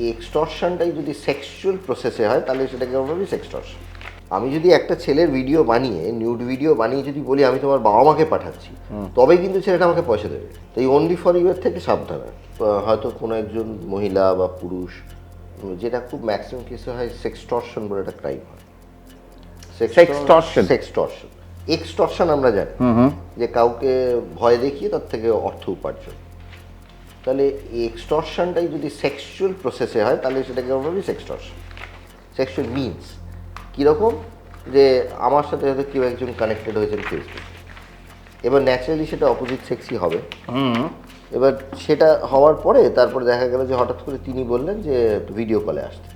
এই এক্সটর্শনটাই যদি সেক্সুয়াল প্রসেসে হয় তাহলে সেটাকে আমরা বলি সেক্সটর্শন আমি যদি একটা ছেলের ভিডিও বানিয়ে নিউড ভিডিও বানিয়ে যদি বলি আমি তোমার বাবা মাকে পাঠাচ্ছি তবেই কিন্তু ছেলেটা আমাকে পয়সা দেবে। তো এই অনলি ফর ইউর থেকে সাবধানে। হয়তো কোনো একজন মহিলা বা পুরুষ যেটা খুব ম্যাক্সিমাম কেসে হয় সেক্সটর্শন বলে একটা ক্রাইম হয়? সেক্সটর্শন এক্সটর্শন আমরা জানি। যে কাউকে ভয় দেখিয়ে তার থেকে অর্থ উপার্জন। তাহলে এক্সটর্শনটাই যদি সেক্সুয়াল প্রসেসে হয় তাহলে সেটাকে আমরা বলি সেক্সটর্শন সেক্সুয়াল মিনস কীরকম? যে আমার সাথে হয়তো কেউ একজন কানেক্টেড হয়েছেন ফেসবুকে এবার ন্যাচারালি সেটা অপোজিট সেক্সি হবে। এবার সেটা হওয়ার পরে তারপরে দেখা গেল যে হঠাৎ করে তিনি বললেন যে ভিডিও কলে আসতে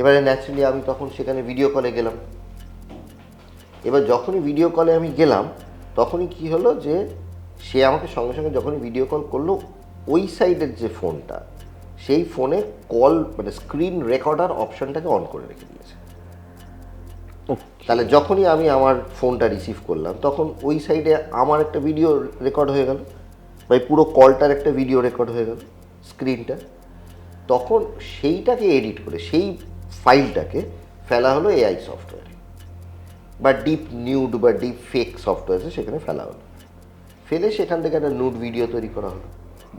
এবারে ন্যাচারালি আমি তখন সেখানে ভিডিও কলে গেলাম। এবার যখনই ভিডিও কলে আমি গেলাম তখনই কি হলো যে সে আমাকে সঙ্গে সঙ্গে যখনই ভিডিও কল করল ওই সাইডের যে ফোনটা সেই ফোনে কল মানে স্ক্রিন রেকর্ডার অপশনটাকে অন করে রেখে দিয়েছে। তাহলে যখনই আমি আমার ফোনটা রিসিভ করলাম তখন ওই সাইডে আমার একটা ভিডিও রেকর্ড হয়ে গেল বা পুরো কলটার একটা ভিডিও রেকর্ড হয়ে গেল স্ক্রিনটা তখন সেইটাকে এডিট করে সেই ফাইলটাকে ফেলা হলো এআই সফটওয়্যারে বা ডিপ নিউড বা ডিপ ফেক সফটওয়্যারে সেখানে ফেলা হলো। ফেলে সেখান থেকে একটা নুড ভিডিও তৈরি করা হলো।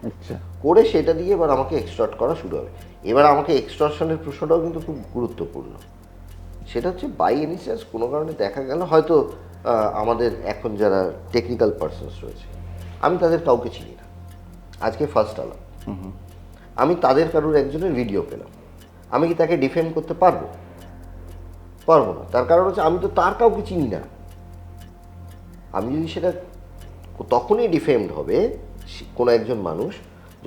আচ্ছা। করে সেটা দিয়ে এবার আমাকে এক্সটর্ট করা শুরু হবে। এবার আমাকে এক্সটর্শনের প্রশ্নটাও কিন্তু খুব গুরুত্বপূর্ণ। সেটা হচ্ছে বাই এনি চান্স কোনো কারণে দেখা গেল হয়তো আমাদের এখন যারা টেকনিক্যাল পার্সনস রয়েছে আমি তাদের কাউকে চিনি না। আজকে ফার্স্ট আলাম। আমি তাদের কারোর একজনের ভিডিও পেলাম। আমি কি তাকে ডিফেন্ড করতে পারব? পারব না। তার কারণ হচ্ছে আমি তো তার কাউকে চিনি না। আমি যদি সেটা তখনই ডিফেমড হবে কোনো একজন মানুষ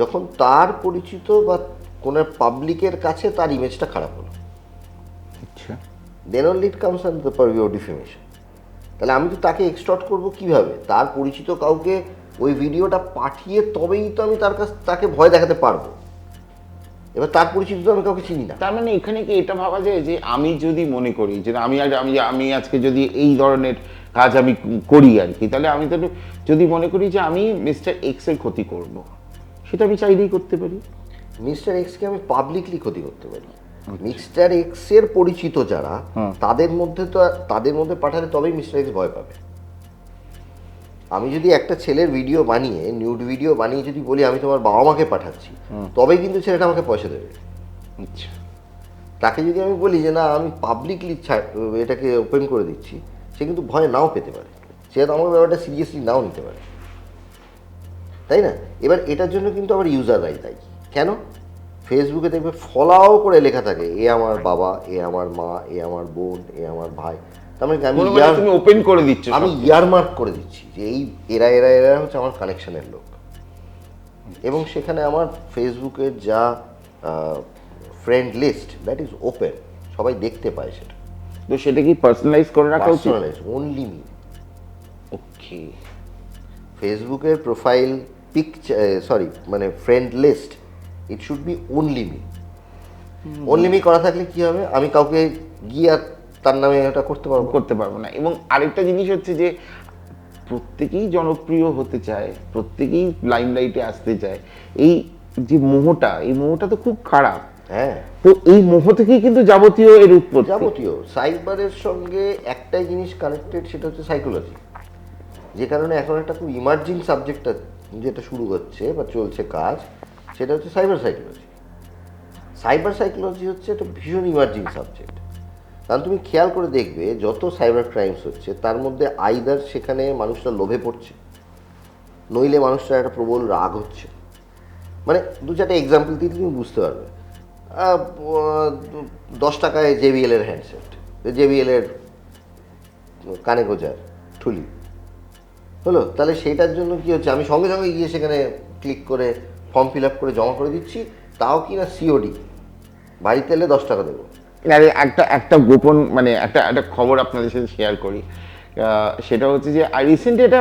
যখন তার পরিচিত বা কোনো পাবলিকের কাছে তার ইমেজটা খারাপ হলো। আচ্ছা। Then only it comes under the purview defamation তাহলে আমি তো তাকে এক্সটর্ট করব কীভাবে? তার পরিচিত কাউকে ওই ভিডিওটা পাঠিয়ে তবেই তো আমি তার কাছ তাকে ভয় দেখাতে পারব। এবার তার পরিচিত তো আমি কাউকে চিনি না। তার মানে এখানে কি এটা ভাবা যায় যে আমি যদি মনে করি যে আমি আজ আমি আমি আজকে যদি এই ধরনের কাজ আমি করি আর কি তাহলে আমি তাহলে যদি মনে করি যে আমি মিস্টার এক্সের ক্ষতি করব সেটা আমি চাইলেই করতে পারি। মিস্টার এক্সকে আমি পাবলিকলি ক্ষতি করতে পারি। মিস্টার এক্সের পরিচিত যারা তাদের মধ্যে তো তাদের মধ্যে পাঠালে তবেই মিস্টার এক্স ভয় পাবে। আমি যদি একটা ছেলের ভিডিও বানিয়ে নিউড ভিডিও বানিয়ে যদি বলি আমি তোমার বাবা মাকে পাঠাচ্ছি তবে কিন্তু ছেলেটা আমাকে পয়সা দেবে। আচ্ছা। তাকে যদি আমি বলি যে না আমি পাবলিকলি এটাকে ওপেন করে দিচ্ছি সে কিন্তু ভয় নাও পেতে পারে। সে তো আমার ব্যাপারটা সিরিয়াসলি নাও নিতে পারে। তাই না? এবার এটার জন্য কিন্তু আবার ইউজাররাই তাই কেন? ফেসবুকে দেখবে ফলাও করে লেখা থাকে এ আমার বাবা এ আমার মা এ আমার বোন এ আমার ভাই। তার মানে আমি মানে তুমি ওপেন করে দিচ্ছ আমি। ইয়ারমার্ক করে দিচ্ছি যে এই এরা এরা এরা হচ্ছে আমার কানেকশনের লোক। এবং সেখানে আমার ফেসবুকের যা friend list that is open সবাই দেখতে পায় সেটা। তো সেটা কি পার্সোনালাইজ করে রাখা উচিত? অনলি মি ওকে ফেসবুকের প্রোফাইল পিকচার সরি মানে friend list it should be only me only me করা থাকলে কি হবে? আমি কাউকে গিয়ে আর তার নামে এটা করতে পারব করতে পারব না। এবং আরেকটা জিনিস হচ্ছে যে প্রত্যেকেই জনপ্রিয় হতে চায় প্রত্যেকেই লাইমলাইটে আসতে চায়। এই যে মোহটা এই মোহটা তো খুব খারাপ। হ্যাঁ। তো এই মোহ থেকেই কিন্তু যাবতীয় এর উৎপত্তি। যাবতীয়। সাইবারের সঙ্গে একটাই জিনিস কানেক্টেড সেটা হচ্ছে সাইকোলজি যে কারণে এখন একটা খুব ইমার্জিং সাবজেক্টটা যেটা শুরু হচ্ছে বা চলছে কাজ সেটা হচ্ছে সাইবার সাইকোলজি সাইবার সাইকোলজি হচ্ছে একটা ভীষণ ইমার্জিং সাবজেক্ট কারণ তুমি খেয়াল করে দেখবে যত সাইবার ক্রাইমস হচ্ছে, তার মধ্যে আইদার সেখানে মানুষটা লোভে পড়ছে, নইলে মানুষরা একটা প্রবল রাগ হচ্ছে। মানে দু চারটে এক্সাম্পল দিয়ে তুমি বুঝতে পারবে। দশ টাকায় জেবিএল এর হ্যান্ডসেট জেবিএল এর কানে গোজার ঠুলি হলো? তাহলে সেইটার জন্য কি হচ্ছে? আমি সঙ্গে সঙ্গে গিয়ে সেখানে ক্লিক করে ফর্ম ফিল আপ করে জমা করে দিচ্ছি, তাও কি না সিওডি বাড়িতে এলে দশ টাকা দেবো। আরে একটা একটা গোপন মানে একটা একটা খবর আপনাদের সাথে শেয়ার করি। সেটা হচ্ছে যে রিসেন্টলি এটা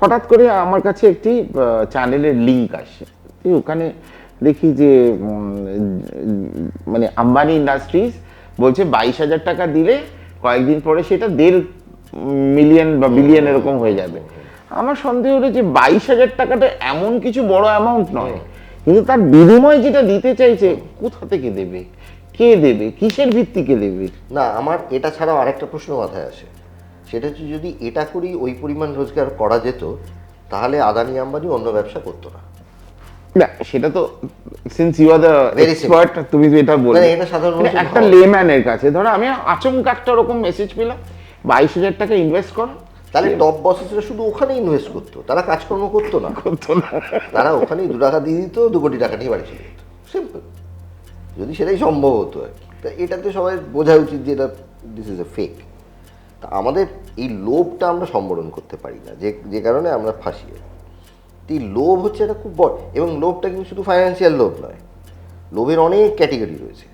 হঠাৎ করে আমার কাছে একটি চ্যানেলের লিঙ্ক আসে। ওখানে দেখি যে মানে আম্বানি ইন্ডাস্ট্রিজ বলছে বাইশ হাজার টাকা দিলে কয়েকদিন পরে সেটা দেড় মিলিয়ন বা বিলিয়ন এরকম হয়ে যাবে। আমার সন্দেহ হলো যে বাইশ হাজার টাকাটা এমন কিছু বড় অ্যামাউন্ট নয়। কিন্তু তার বিনিময় যেটা দিতে চাইছে কোথা থেকে দেবে? কে দেবে? কিসের ভিত্তিকে দেবে? না আমার এটা ছাড়াও আরেকটা প্রশ্ন মাথায় আসে। সেটা হচ্ছে যদি এটা করেই ওই পরিমাণ রোজগার করা যেত তাহলে আদানি আম্বানি অন্য ব্যবসা করতো না। না সেটা তো since you are the expert তুমি যেটা বললে। মানে এটা সাধারণ মানে একটা। লেম্যানের কাছে। ধরো আমি আচমকা একটা ওরকম মেসেজ পেলাম বাইশ হাজার টাকা ইনভেস্ট করো। তাহলে টপ বসেসরা শুধু ওখানে ইনভেস্ট করতো তারা কাজকর্ম করতো না। করতো না। তারা ওখানেই দু টাকা দিয়ে দিত দু কোটি টাকা নিয়ে বাড়ি চলে সিম্পল যদি সেটাই সম্ভব হতো আর কি। তা এটাতে সবাই বোঝা উচিত যে এটা দিস ইজ এ ফেক তা আমাদের এই লোভটা আমরা সম্বরণ করতে পারি না যে যে কারণে আমরা ফাঁসি এই লোভ হচ্ছে একটা খুব বড় এবং লোভটা কিন্তু শুধু ফাইন্যান্সিয়াল লোভ নয়। লোভের অনেক ক্যাটেগরি রয়েছে।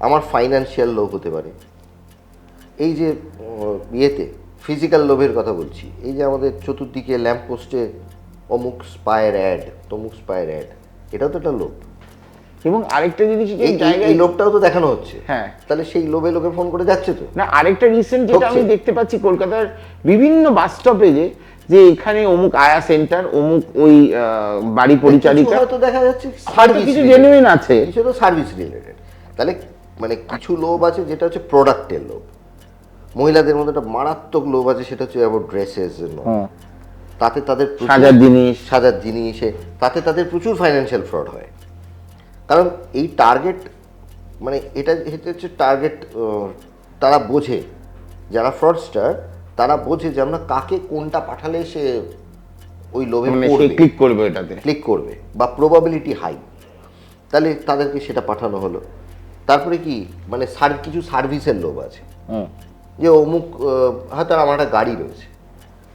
আমার ফাইন্যান্সিয়াল লোভ হতে পারে। এই যে ইয়েতে ফিজিক্যাল লোভের কথা বলছি। এই যে আমাদের চতুর্দিকে ল্যাম্প পোস্টে অমুক স্পায়ার অ্যাড তমুক স্পায়ার অ্যাড এটাও তো একটা লোভ। এবং আরেকটা জিনিস এই লোভটাও তো দেখানো হচ্ছে। হ্যাঁ। তাহলে সেই লোভে লোকে ফোন করে যাচ্ছে তো? না আরেকটা রিসেন্ট যেটা আমি দেখতে পাচ্ছি কলকাতার বিভিন্ন বাস স্টপেজে যে এখানে অমুক আয়া সেন্টার অমুক ওই বাড়ি পরিচারিকা কিছু হয়তো দেখা যাচ্ছে সার্ভিস কিছু জেনুইন আছে। তো সার্ভিস রিলেটেড তাহলে মানে কিছু লোভ আছে যেটা হচ্ছে প্রোডাক্টের লোভ। মহিলাদের মধ্যে একটা মারাত্মক লোভ আছে সেটা হচ্ছে আবার ড্রেসের জন্য। তাতে তাদের সাজার জিনিস। সাজার জিনিসে তাতে তাদের প্রচুর ফাইন্যান্সিয়াল ফ্রড হয়। কারণ এই টার্গেট মানে এটা এটা হচ্ছে টার্গেট তারা বোঝে। যারা ফ্রডস্টার তারা বোঝে যে আমরা কাকে কোনটা পাঠালে সে ওই লোভে মানে ক্লিক করবে এটাতে। ক্লিক করবে বা প্রবাবিলিটি হাই তাহলে তাদেরকে সেটা পাঠানো হলো। তারপরে কি মানে সার কিছু সার্ভিসের লোভ আছে। যে অমুক হয়তো আমার একটা গাড়ি রয়েছে।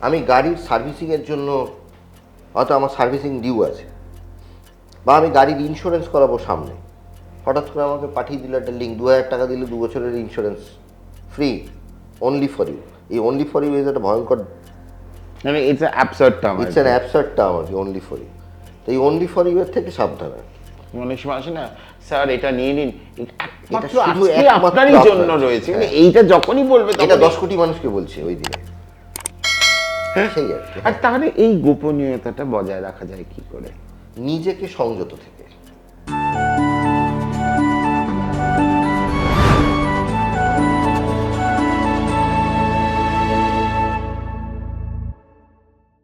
আমি গাড়ির সার্ভিসিংয়ের জন্য হয়তো আমার সার্ভিসিং ডিউ আছে। বা আমি গাড়ির ইন্স্যুরেন্স করাবো সামনে। হঠাৎ করে আমাকে পাঠিয়ে দিল একটা লিঙ্ক দু হাজার টাকা দিলে দু বছরের insurance free only for you এই অনলি ফর ইউ ইজ একটা ভয়ঙ্কর মানে it's absurd term it's an absurd term আর কি অনলি ফর ইউ তো এই অনলি ফর ইউ এর থেকে সাবধান আর কি। অনেক সময় আসে না? স্যার এটা নিয়ে নিন। আপনারই জন্য রয়েছে। মানে হ্যাঁ। এইটা যখনই বলবে এটা দশ কোটি মানুষকে বলছে ওই দিনে। সেই আর কি। আর তাহলে এই গোপনীয়তাটা বজায় রাখা যায় কি করে? নিজেকে সংযত থেকে।